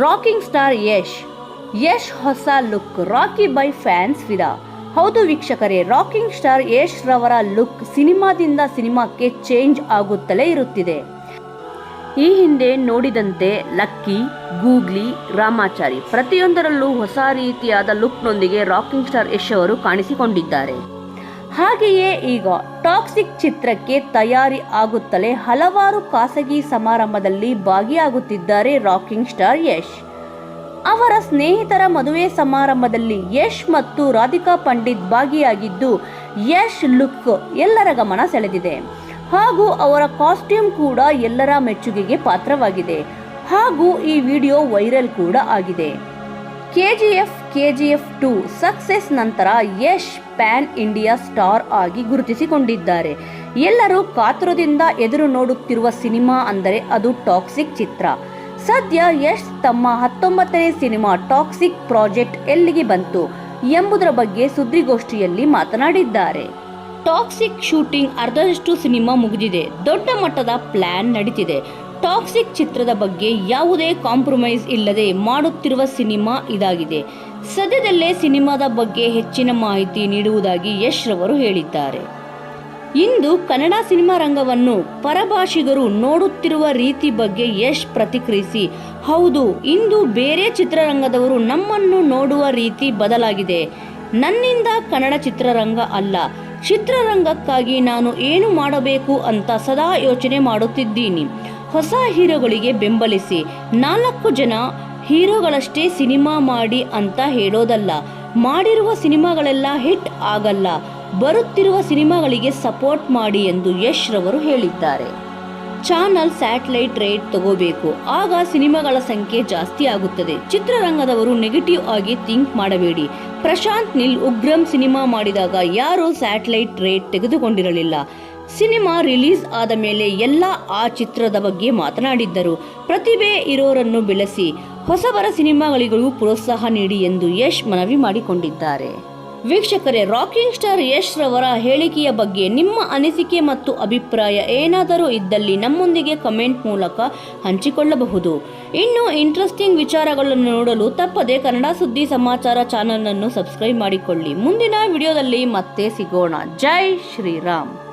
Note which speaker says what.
Speaker 1: Rocking star Yash Yash ಹೊಸ look rakhi by fans ವಿಧ. ಹೌದು ವೀಕ್ಷಕರೇ ರಾಕಿಂಗ್ ಸ್ಟಾರ್ ಯಶ್ ರವರ ಲುಕ್ ಸಿನಿಮಾದಿಂದ ಸಿನಿಮಾಕ್ಕೆ ಚೇಂಜ್ ಆಗುತ್ತಲೇ ಇರುತ್ತಿದೆ. ಈ ಹಿಂದೆ ನೋಡಿದಂತೆ ಲಕ್ಕಿ, ಗೂಗ್ಲಿ, ರಾಮಾಚಾರಿ ಪ್ರತಿಯೊಂದರಲ್ಲೂ ಹೊಸ ರೀತಿಯಾದ ಲುಕ್ನೊಂದಿಗೆ ರಾಕಿಂಗ್ ಸ್ಟಾರ್ ಯಶ್ ಅವರು ಕಾಣಿಸಿಕೊಂಡಿದ್ದಾರೆ. ಹಾಗೆಯೇ ಈಗ ಟಾಕ್ಸಿಕ್ ಚಿತ್ರಕ್ಕೆ ತಯಾರಿ ಆಗುತ್ತಲೇ ಹಲವಾರು ಖಾಸಗಿ ಸಮಾರಂಭದಲ್ಲಿ ಭಾಗಿಯಾಗುತ್ತಿದ್ದಾರೆ ರಾಕಿಂಗ್ ಸ್ಟಾರ್ ಯಶ್. ಅವರ ಸ್ನೇಹಿತರ ಮದುವೆ ಸಮಾರಂಭದಲ್ಲಿ ಯಶ್ ಮತ್ತು ರಾಧಿಕಾ ಪಂಡಿತ್ ಭಾಗಿಯಾಗಿದ್ದು, ಯಶ್ ಲುಕ್ ಎಲ್ಲರ ಗಮನ ಸೆಳೆದಿದೆ. ಹಾಗೂ ಅವರ ಕಾಸ್ಟ್ಯೂಮ್ ಕೂಡ ಎಲ್ಲರ ಮೆಚ್ಚುಗೆಗೆ ಪಾತ್ರವಾಗಿದೆ. ಹಾಗೂ ಈ ವಿಡಿಯೋ ವೈರಲ್ ಕೂಡ ಆಗಿದೆ. ಕೆಜಿಎಫ್ ಎಫ್ ಟು ಸಕ್ಸಸ್ ನಂತರ ಯಶ್ ಪ್ಯಾನ್ ಇಂಡಿಯಾ ಸ್ಟಾರ್ ಆಗಿ ಗುರುತಿಸಿಕೊಂಡಿದ್ದಾರೆ. ಎಲ್ಲರೂ ಕಾತುರದಿಂದ ಎದುರು ನೋಡುತ್ತಿರುವ ಸಿನಿಮಾ ಅಂದರೆ ಅದು ಟಾಕ್ಸಿಕ್ ಚಿತ್ರ. ಸದ್ಯ ಯಶ್ ತಮ್ಮ ಹತ್ತೊಂಬತ್ತನೇ ಸಿನಿಮಾ ಟಾಕ್ಸಿಕ್ ಪ್ರಾಜೆಕ್ಟ್ ಎಲ್ಲಿಗೆ ಬಂತು ಎಂಬುದರ ಬಗ್ಗೆ ಸುದ್ದಿಗೋಷ್ಠಿಯಲ್ಲಿ ಮಾತನಾಡಿದ್ದಾರೆ. ಟಾಕ್ಸಿಕ್ ಶೂಟಿಂಗ್ ಅರ್ಧದಷ್ಟು ಸಿನಿಮಾ ಮುಗಿದಿದೆ. ದೊಡ್ಡ ಮಟ್ಟದ ಪ್ಲಾನ್ ನಡೀತಿದೆ. ಟಾಕ್ಸಿಕ್ ಚಿತ್ರದ ಬಗ್ಗೆ ಯಾವುದೇ ಕಾಂಪ್ರಮೈಸ್ ಇಲ್ಲದೆ ಮಾಡುತ್ತಿರುವ ಸಿನಿಮಾ ಇದಾಗಿದೆ. ಸದ್ಯದಲ್ಲೇ ಸಿನಿಮಾದ ಬಗ್ಗೆ ಹೆಚ್ಚಿನ ಮಾಹಿತಿ ನೀಡುವುದಾಗಿ ಯಶ್ ರವರು ಹೇಳಿದ್ದಾರೆ. ಇಂದು ಕನ್ನಡ ಸಿನಿಮಾ ರಂಗವನ್ನು ಪರಭಾಷಿಗರು ನೋಡುತ್ತಿರುವ ರೀತಿ ಬಗ್ಗೆ ಯಶ್ ಪ್ರತಿಕ್ರಿಯಿಸಿ, ಹೌದು, ಇಂದು ಬೇರೆ ಚಿತ್ರರಂಗದವರು ನಮ್ಮನ್ನು ನೋಡುವ ರೀತಿ ಬದಲಾಗಿದೆ. ನನ್ನಿಂದ ಕನ್ನಡ ಚಿತ್ರರಂಗ ಅಲ್ಲ, ಚಿತ್ರರಂಗಕ್ಕಾಗಿ ನಾನು ಏನು ಮಾಡಬೇಕು ಅಂತ ಸದಾ ಯೋಚನೆ ಮಾಡುತ್ತಿದ್ದೀನಿ. ಹೊಸ ಹೀರೋಗಳಿಗೆ ಬೆಂಬಲಿಸಿ ನಾಲ್ಕು ಜನ ಹೀರೋಗಳಷ್ಟೇ ಸಿನಿಮಾ ಮಾಡಿ ಅಂತ ಹೇಳೋದಲ್ಲ. ಮಾಡಿರುವ ಸಿನಿಮಾಗಳೆಲ್ಲ ಹಿಟ್ ಆಗಲ್ಲ. ಬರುತ್ತಿರುವ ಸಿನಿಮಾಗಳಿಗೆ ಸಪೋರ್ಟ್ ಮಾಡಿ ಎಂದು ಯಶ್ ರವರು ಹೇಳಿದ್ದಾರೆ. ಚಾನಲ್ ಸ್ಯಾಟಲೈಟ್ ರೇಟ್ ತಗೋಬೇಕು. ಆಗ ಸಿನಿಮಾಗಳ ಸಂಖ್ಯೆ ಜಾಸ್ತಿ ಆಗುತ್ತದೆ. ಚಿತ್ರರಂಗದವರು ನೆಗೆಟಿವ್ ಆಗಿ ಥಿಂಕ್ ಮಾಡಬೇಡಿ. ಪ್ರಶಾಂತ್ ನಿಲ್ ಉಗ್ರಂ ಸಿನಿಮಾ ಮಾಡಿದಾಗ ಯಾರೂ ಸ್ಯಾಟಲೈಟ್ ರೇಟ್ ತೆಗೆದುಕೊಂಡಿರಲಿಲ್ಲ. ಸಿನಿಮಾ ರಿಲೀಸ್ ಆದ ಮೇಲೆ ಎಲ್ಲ ಆ ಚಿತ್ರದ ಬಗ್ಗೆ ಮಾತನಾಡಿದ್ದರು. ಪ್ರತಿಭೆ ಇರೋರನ್ನು ಬೆಳೆಸಿ ಹೊಸಬರ ಸಿನಿಮಾಗಳಿಗೂ ಪ್ರೋತ್ಸಾಹ ನೀಡಿ ಎಂದು ಯಶ್ ಮನವಿ ಮಾಡಿಕೊಂಡಿದ್ದಾರೆ. ವೀಕ್ಷಕರೇ, ರಾಕಿಂಗ್ ಸ್ಟಾರ್ ಯಶ್ ರವರ ಹೇಳಿಕೆಯ ಬಗ್ಗೆ ನಿಮ್ಮ ಅನಿಸಿಕೆ ಮತ್ತು ಅಭಿಪ್ರಾಯ ಏನಾದರೂ ಇದ್ದಲ್ಲಿ ನಮ್ಮೊಂದಿಗೆ ಕಮೆಂಟ್ ಮೂಲಕ ಹಂಚಿಕೊಳ್ಳಬಹುದು. ಇನ್ನು ಇಂಟ್ರೆಸ್ಟಿಂಗ್ ವಿಚಾರಗಳನ್ನು ನೋಡಲು ತಪ್ಪದೆ ಕನ್ನಡ ಸುದ್ದಿ ಸಮಾಚಾರ ಚಾನಲ್ ಅನ್ನು ಸಬ್ಸ್ಕ್ರೈಬ್ ಮಾಡಿಕೊಳ್ಳಿ. ಮುಂದಿನ ವಿಡಿಯೋದಲ್ಲಿ ಮತ್ತೆ ಸಿಗೋಣ. ಜೈ ಶ್ರೀರಾಮ್.